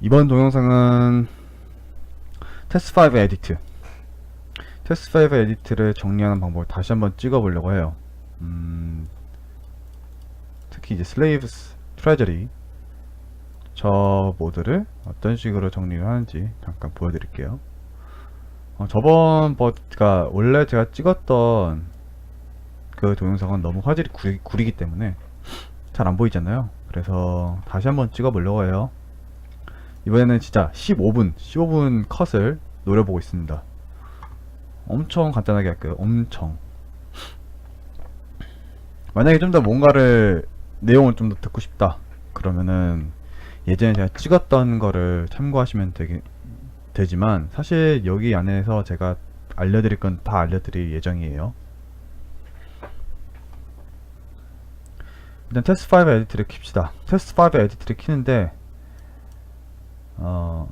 이번 동영상은 테스트5 에디트. 테스트5 에디트를 정리하는 방법을 다시 한번 찍어 보려고 해요. 음, 특히 이제 슬레이브스 트레저리 저 모드를 어떤 식으로 정리를 하는지 잠깐 보여드릴게요. 어, 저번 버가 원래 제가 찍었던 그 동영상은 너무 화질이 구리, 구리기 때문에 잘 안 보이잖아요. 그래서 다시 한번 찍어 보려고 해요 이번에는 진짜 15분 15분 컷을 노려보고 있습니다. 엄청 간단하게 할게요. 엄청. 만약에 좀 더 뭔가를 내용을 좀 더 듣고 싶다. 그러면은 예전에 제가 찍었던 거를 참고하시면 되게 되지만 사실 여기 안에서 제가 알려드릴 건 다 알려드릴 예정이에요. 일단 테스트 5 에디트를 킵시다. 테스트 5 에디트를 키는데 어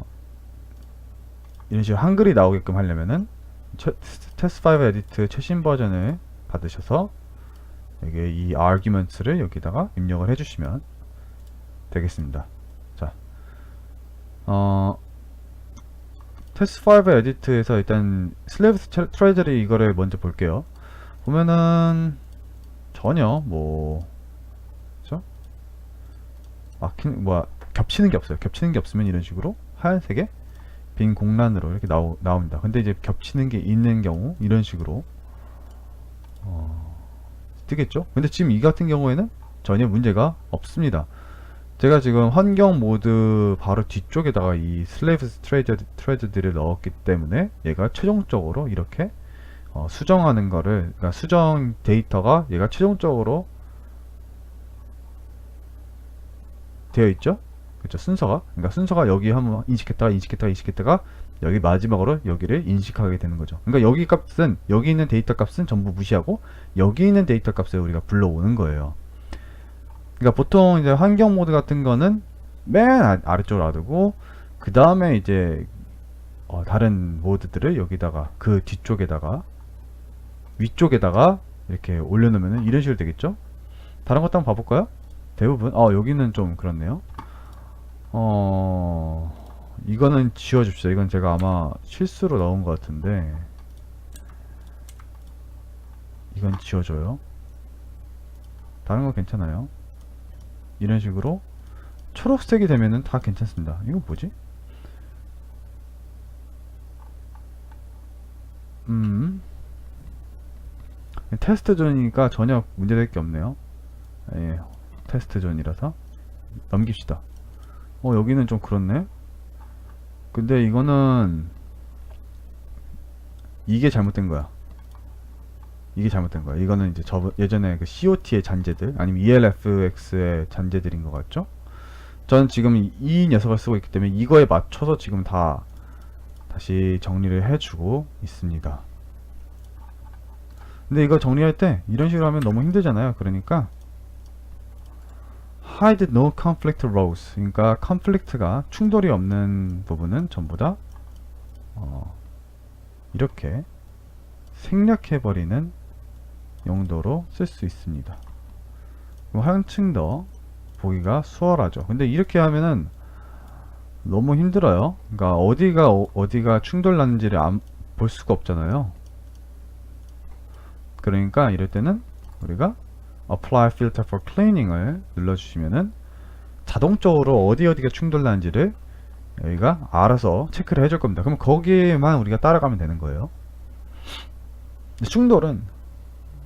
이런 식으로 한글이 나오게끔 하려면은 테스트5 에디트 최신 버전을 받으셔서 여기 이 arguments를 여기다가 입력을 해주시면 되겠습니다 자 어, 테스트5 에디트에서 일단 슬래브스 트레저리 이거를 먼저 볼게요 보면은 전혀 뭐 그죠? 막히는 뭐야 겹치는 게 없어요. 겹치는 게 없으면 이런 식으로 하얀색에 빈 공란으로 이렇게 나오, 나옵니다. 근데 이제 겹치는 게 있는 경우 이런 식으로 어, 뜨겠죠? 근데 지금 이 같은 경우에는 전혀 문제가 없습니다. 제가 지금 환경 모드 바로 뒤쪽에다가 이 슬레이브 트레저, 트레저들을 넣었기 때문에 얘가 최종적으로 이렇게 어, 수정하는 거를 그러니까 수정 데이터가 얘가 최종적으로 되어 있죠 그렇죠 순서가? 그러니까 순서가 여기 한번 인식했다가 인식했다가 인식했다가 여기 마지막으로 여기를 인식하게 되는 거죠. 그러니까 여기 값은 여기 있는 데이터 값은 전부 무시하고 여기 있는 데이터 값을 우리가 불러오는 거예요. 그러니까 보통 이제 환경 모드 같은 거는 맨 아, 아래쪽으로 놔두고 그 다음에 이제 어, 다른 모드들을 여기다가 그 뒤쪽에다가 위쪽에다가 이렇게 올려놓으면 이런 식으로 되겠죠? 다른 것도 한번 봐볼까요? 대부분? 어 여기는 좀 그렇네요 어 이거는 지워줍시다. 이건 제가 아마 실수로 넣은 것 같은데. 이건 지워줘요. 다른 거 괜찮아요? 이런 식으로 초록색이 되면은 다 괜찮습니다. 이거 뭐지? 음. 테스트 존이니까 전혀 문제될 게 없네요. 예, 테스트 존이라서 넘깁시다 어 여기는 좀 그렇네. 근데 이거는 이게 잘못된 거야. 이게 잘못된 거야. 이거는 이제 저 예전에 그 COT의 잔재들 아니면 ELFX의 잔재들인 것 같죠? 저는 지금 이- 이 녀석을 쓰고 있기 때문에 이거에 맞춰서 지금 다 다시 정리를 해주고 있습니다. 근데 이거 정리할 때 이런 식으로 하면 너무 힘들잖아요. 그러니까 hide no conflict rows 그러니까 conflict가 충돌이 없는 부분은 전부 다 어, 이렇게 생략해 버리는 용도로 쓸 수 있습니다. 한층 더 보기가 수월하죠. 근데 이렇게 하면은 너무 힘들어요. 그러니까 어디가 어, 어디가 충돌 나는지를 안, 볼 수가 없잖아요. 그러니까 이럴 때는 우리가 apply filter for cleaning을 눌러주시면은 자동적으로 어디 어디가 충돌 나는지를 여기가 알아서 체크를 해줄 겁니다. 그럼 거기에만 우리가 따라가면 되는 거예요. 충돌은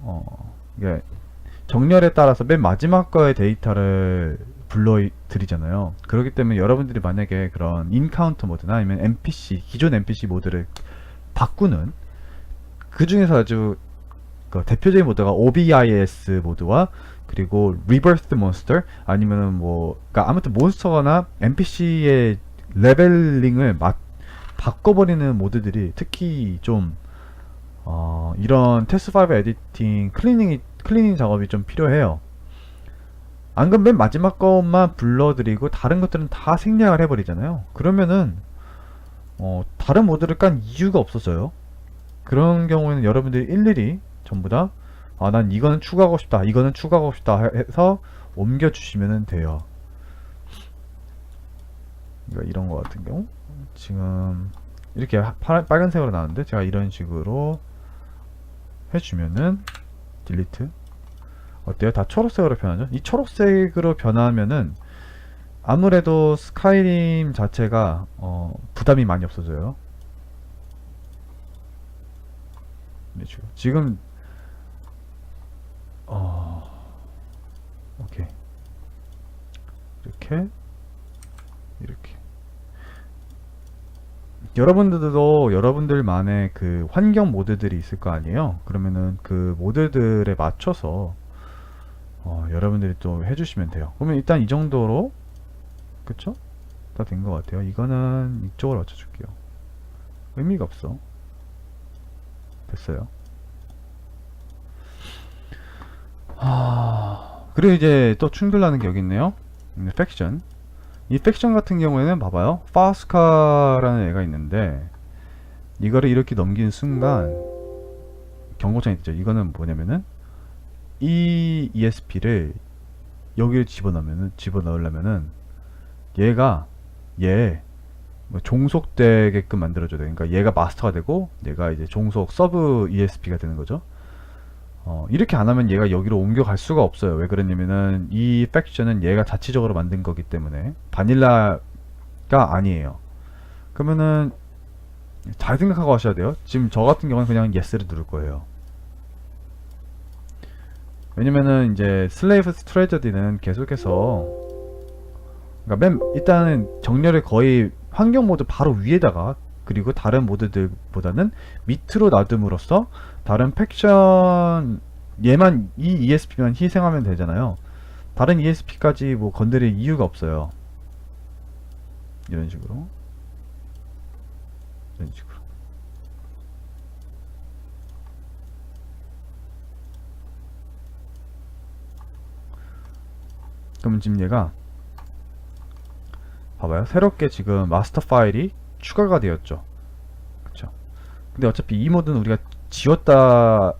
어 이게 정렬에 따라서 맨 마지막 거의 데이터를 불러드리잖아요. 그렇기 때문에 여러분들이 만약에 그런 인카운터 모드나 아니면 NPC 기존 NPC 모드를 바꾸는 그 중에서 아주 그 대표적인 모드가 OBIS 모드와 그리고 Rebirth Monster 아니면은 뭐 그러니까 아무튼 몬스터나 NPC의 레벨링을 막 바꿔버리는 모드들이 특히 좀 어, 이런 테스트5 에디팅 클리닝이 클리닝 작업이 좀 필요해요. 안 그러면 맨 마지막 것만 불러드리고 다른 것들은 다 생략을 해버리잖아요. 그러면은 어, 다른 모드를 깐 이유가 없어져요. 그런 경우에는 여러분들이 일일이 전부 다, 아, 난 이거는 추가하고 싶다, 이거는 추가하고 싶다 해서 옮겨 주시면 돼요. 그러니까 이런 거 같은 경우 지금 이렇게 하- 파란, 빨간색으로 나오는데 제가 이런 식으로 해주면은 딜리트 어때요? 다 초록색으로 변하죠? 이 초록색으로 변하면은 아무래도 스카이림 자체가 어, 부담이 많이 없어져요. 네, 지금 어 오케이 이렇게 이렇게 여러분들도 여러분들만의 그 환경 모드들이 있을 거 아니에요? 그러면은 그 모드들에 맞춰서 어, 여러분들이 또 해주시면 돼요. 그러면 일단 이 정도로 그쵸? 다 된 것 같아요. 이거는 이쪽으로 맞춰줄게요. 의미가 없어. 됐어요. 아, 그리고 이제 또 충돌나는 게 여기 있네요. 음, 팩션. 이 팩션 같은 경우에는 봐봐요. 파스카라는 애가 있는데 이거를 이렇게 넘기는 순간 경고창이 뜨죠. 이거는 뭐냐면은 이 ESP를 여기를 집어넣으면은 집어넣으려면은 얘가 얘뭐 종속되게끔 만들어줘야 돼. 그러니까 얘가 마스터가 되고 얘가 이제 종속 서브 ESP가 되는 거죠. 어, 이렇게 안 하면 얘가 여기로 옮겨갈 수가 없어요. 왜 그러냐면은 이 팩션은 얘가 자체적으로 만든 거기 때문에 바닐라가 아니에요. 그러면은 잘 생각하고 하셔야 돼요. 지금 저 같은 경우는 그냥 예스를 누를 거예요. 왜냐면은 이제 슬레이브 스트레저디는 계속해서 그러니까 맨 일단은 정렬을 거의 환경 모드 바로 위에다가 그리고 다른 모드들보다는 밑으로 놔둠으로써 다른 팩션 얘만 이 ESP만 희생하면 되잖아요. 다른 ESP까지 뭐 건드릴 이유가 없어요. 이런 식으로 이런 식으로 그럼 지금 얘가 봐봐요. 새롭게 지금 마스터 파일이 추가가 되었죠. 그쵸. 근데 어차피 이 모드는 우리가 지웠다,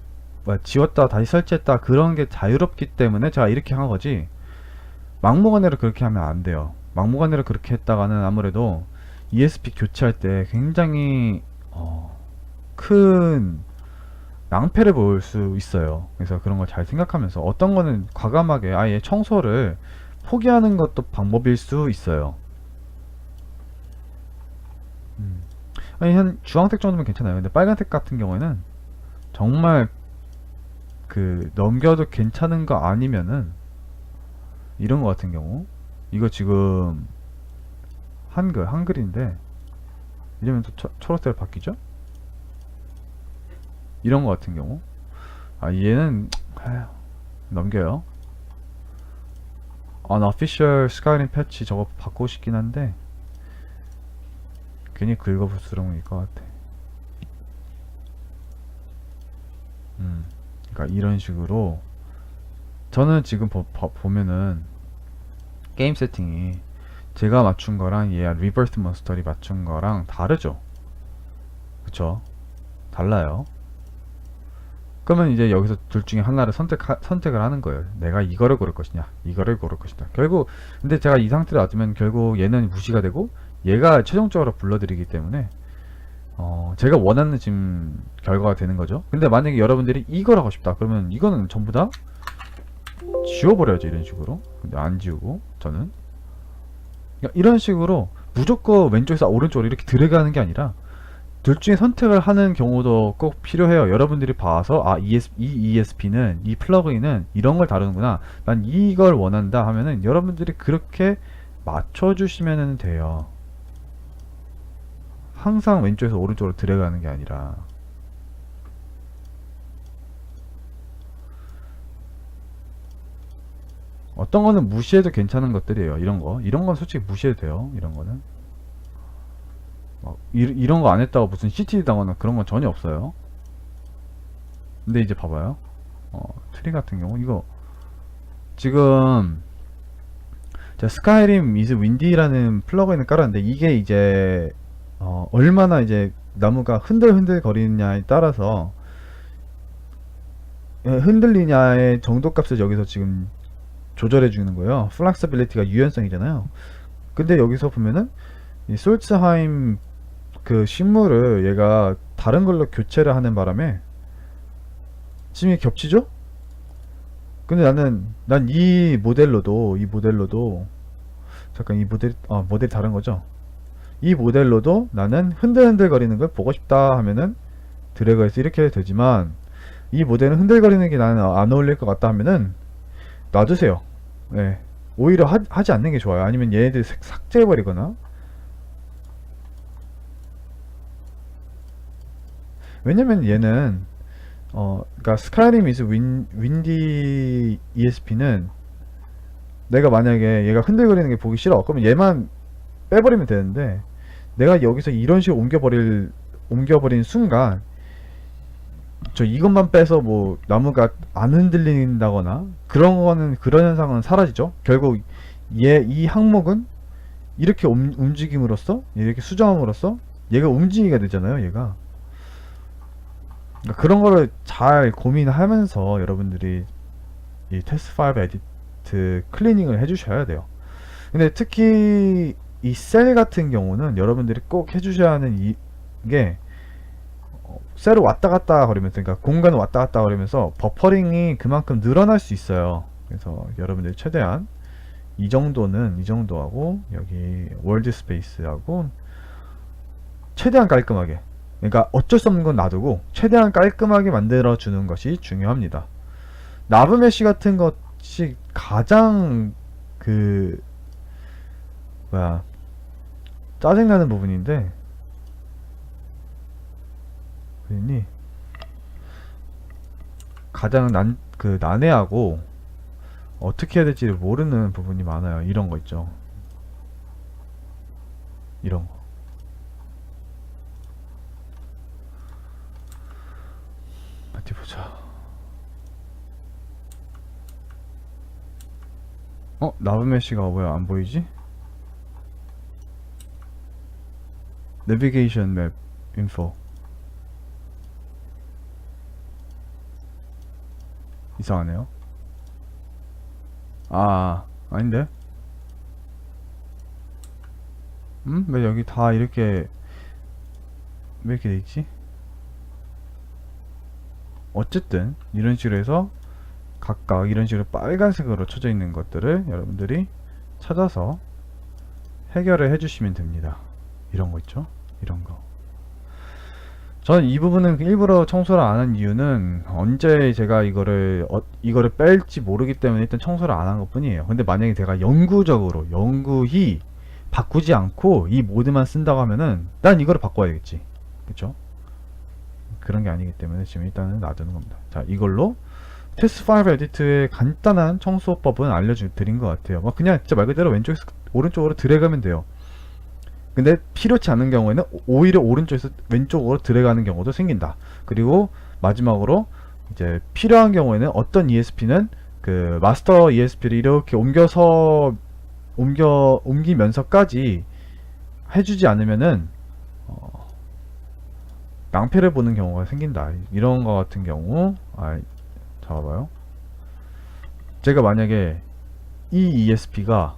뭐야, 지웠다, 다시 설치했다, 그런 게 자유롭기 때문에 제가 이렇게 한 거지, 막무가내로 그렇게 하면 안 돼요. 막무가내로 그렇게 했다가는 아무래도 ESP 교체할 때 굉장히, 어, 큰 낭패를 볼 수 있어요. 그래서 그런 걸 잘 생각하면서 어떤 거는 과감하게 아예 청소를 포기하는 것도 방법일 수 있어요. 음. 아니, 한 주황색 정도면 괜찮아요. 근데 빨간색 같은 경우에는 정말 그 넘겨도 괜찮은 거 아니면은 이런 거 같은 경우 이거 지금 한글 한글인데 이러면 또 초, 초록색으로 바뀌죠? 이런 거 같은 경우 아 얘는 아휴, 넘겨요. unofficial 스카이림 패치 저거 바꾸고 싶긴 한데 괜히 긁어부스러운 일것 같아. 음, 그러니까 이런 식으로 저는 지금 보, 면은 게임 세팅이 제가 맞춘 거랑 얘 리버스 몬스터리 맞춘 거랑 다르죠. 그쵸? 달라요. 그러면 이제 여기서 둘 중에 하나를 선택 선택을 하는 거예요. 내가 이거를 고를 것이냐, 이거를 고를 것이다. 결국 근데 제가 이 상태로 놔두면 결국 얘는 무시가 되고 얘가 최종적으로 불러들이기 때문에 어, 제가 원하는 지금 결과가 되는 거죠. 근데 만약에 여러분들이 이걸 하고 싶다. 그러면 이거는 전부 다 지워버려야죠. 이런 식으로. 근데 안 지우고 저는 그러니까 이런 식으로 무조건 왼쪽에서 오른쪽으로 이렇게 들어가는 게 아니라 둘 중에 선택을 하는 경우도 꼭 필요해요. 여러분들이 봐서 아 ES, 이 ESP는 이 플러그인은 이런 걸 다루는구나. 난 이걸 원한다 하면은 여러분들이 그렇게 맞춰주시면 돼요. 항상 왼쪽에서 오른쪽으로 들어가는 게 아니라 어떤 거는 무시해도 괜찮은 것들이에요. 이런 거. 이런 건 솔직히 무시해도 돼요. 이런 거는. 막 이, 이런 거 안 했다고 무슨 CT 당하거나 그런 건 전혀 없어요. 근데 이제 봐봐요. 어, 트리 같은 경우 이거 지금 제가 스카이림 이즈 윈디라는 플러그인을 깔았는데 이게 이제 어, 얼마나 이제 나무가 흔들흔들 거리느냐에 따라서 예, 흔들리냐의 정도 값을 여기서 지금 조절해 주는 거예요. 플렉서빌리티가 유연성이잖아요. 근데 여기서 보면은 이 솔츠하임 그 식물을 얘가 다른 걸로 교체를 하는 바람에 지금 겹치죠? 근데 나는 난 이 모델로도 이 모델로도 잠깐 이 모델 아 모델이 다른 거죠? 이 모델로도 나는 흔들흔들 거리는 걸 보고 싶다 하면은 드래그해서 이렇게 되지만 이 모델은 흔들거리는 게 나는 안 어울릴 것 같다 하면은 놔두세요. 네. 오히려 하, 하지 않는 게 좋아요. 아니면 얘네들 삭- 삭제해 버리거나 왜냐면 얘는 어 그러니까 스카이림 이즈 윈 윈디 ESP는 내가 만약에 얘가 흔들거리는 게 보기 싫어 그러면 얘만 빼버리면 되는데 내가 여기서 이런 식으로 옮겨버릴 옮겨버린 순간 저 이것만 빼서 뭐 나무가 안 흔들린다거나 그런 거는 그런 현상은 사라지죠 결국 얘 이 항목은 이렇게 움, 움직임으로써 이렇게 수정함으로써 얘가 움직이게 되잖아요 얘가 그러니까 그런 거를 잘 고민하면서 여러분들이 이 테스트 5 에디트 클리닝을 해주셔야 돼요. 근데 특히 이 셀 같은 경우는 여러분들이 꼭 해주셔야 하는 이- 게 어, 셀을 왔다 갔다 거리면서 그러니까 공간을 왔다 갔다 거리면서 버퍼링이 그만큼 늘어날 수 있어요. 그래서 여러분들이 최대한 이 정도는 이 정도하고 여기 월드 스페이스하고 최대한 깔끔하게 그러니까 어쩔 수 없는 건 놔두고 최대한 깔끔하게 만들어 주는 것이 중요합니다. 나브 메시 같은 것이 가장 그 뭐야 짜증나는 부분인데 본인이 가장 난 그 난해하고 어떻게 해야 될지 를 모르는 부분이 많아요. 이런 거 있죠. 이런 거. 어디 보자. 어? 나브메시가 왜 안 보이지? 내비게이션 맵 인포 이상하네요. 아, 아닌데? 음? 왜 여기 다 이렇게 왜 이렇게 돼 있지? 어쨌든 이런 식으로 해서 각각 이런 식으로 빨간색으로 쳐져 있는 것들을 여러분들이 찾아서 해결을 해주시면 됩니다. 이런 거 있죠? 이런 거. 저는 이 부분은 일부러 청소를 안 한 이유는 언제 제가 이거를 어, 이거를 뺄지 모르기 때문에 일단 청소를 안 한 것 뿐이에요. 근데 만약에 제가 영구적으로 영구히 바꾸지 않고 이 모드만 쓴다고 하면은 난 이거를 바꿔야겠지. 그쵸? 그런 게 아니기 때문에 지금 일단은 놔두는 겁니다. 자, 이걸로 테스트 5 에디트의 간단한 청소법은 알려드린 것 같아요. 뭐 그냥 진짜 말 그대로 왼쪽에서 오른쪽으로 드래그하면 돼요. 근데 필요치 않은 경우에는 오- 오히려 오른쪽에서 왼쪽으로 들어가는 경우도 생긴다. 그리고 마지막으로 이제 필요한 경우에는 어떤 ESP는 그 마스터 ESP를 이렇게 옮겨서 옮겨 옮기면서까지 해주지 않으면은 어, 낭패를 보는 경우가 생긴다. 이런 거 같은 경우 아 잡아봐요. 제가 만약에 이 ESP가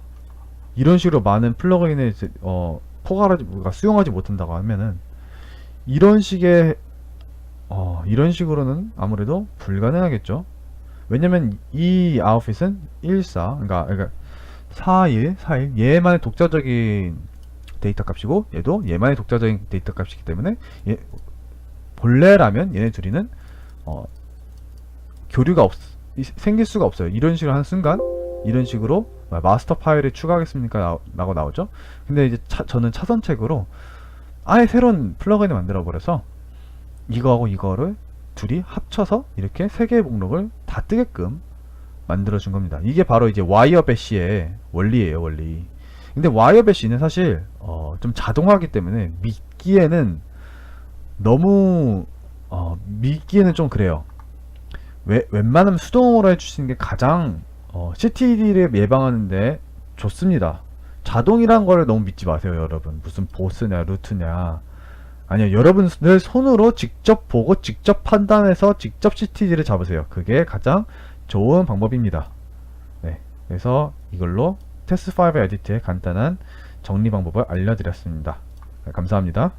이런 식으로 많은 플러그인을 어, 포괄하지, 그러니까 수용하지 못한다고 하면은 이런 식의 어, 이런 식으로는 아무래도 불가능하겠죠. 왜냐면 이 아웃핏은 14, 그러니까, 그러니까 41, 41 얘만의 독자적인 데이터 값이고 얘도 얘만의 독자적인 데이터 값이기 때문에 얘, 본래라면 얘네 둘이는 어, 교류가 없, 이- 생길 수가 없어요. 이런 식으로 하는 순간 이런 식으로 마스터 파일을 추가하겠습니까? 나- 라고 나오죠. 근데 이제 차- 저는 차선책으로 아예 새로운 플러그인을 만들어 버려서 이거하고 이거를 둘이 합쳐서 이렇게 세 개의 목록을 다 뜨게끔 만들어 준 겁니다. 이게 바로 이제 와이어 배시의 원리예요, 원리. 근데 와이어 배시는 사실 어, 좀 자동화하기 때문에 믿기에는 너무 어, 믿기에는 좀 그래요. 왜, 웬만하면 수동으로 해주시는 게 가장 어, CTD를 예방하는데 좋습니다. 자동이란 거를 너무 믿지 마세요, 여러분. 무슨 보스냐, 루트냐. 아니요, 여러분들 손으로 직접 보고, 직접 판단해서 직접 CTD를 잡으세요. 그게 가장 좋은 방법입니다. 네. 그래서 이걸로 테스트 5 에디트의 간단한 정리 방법을 알려드렸습니다. 네, 감사합니다.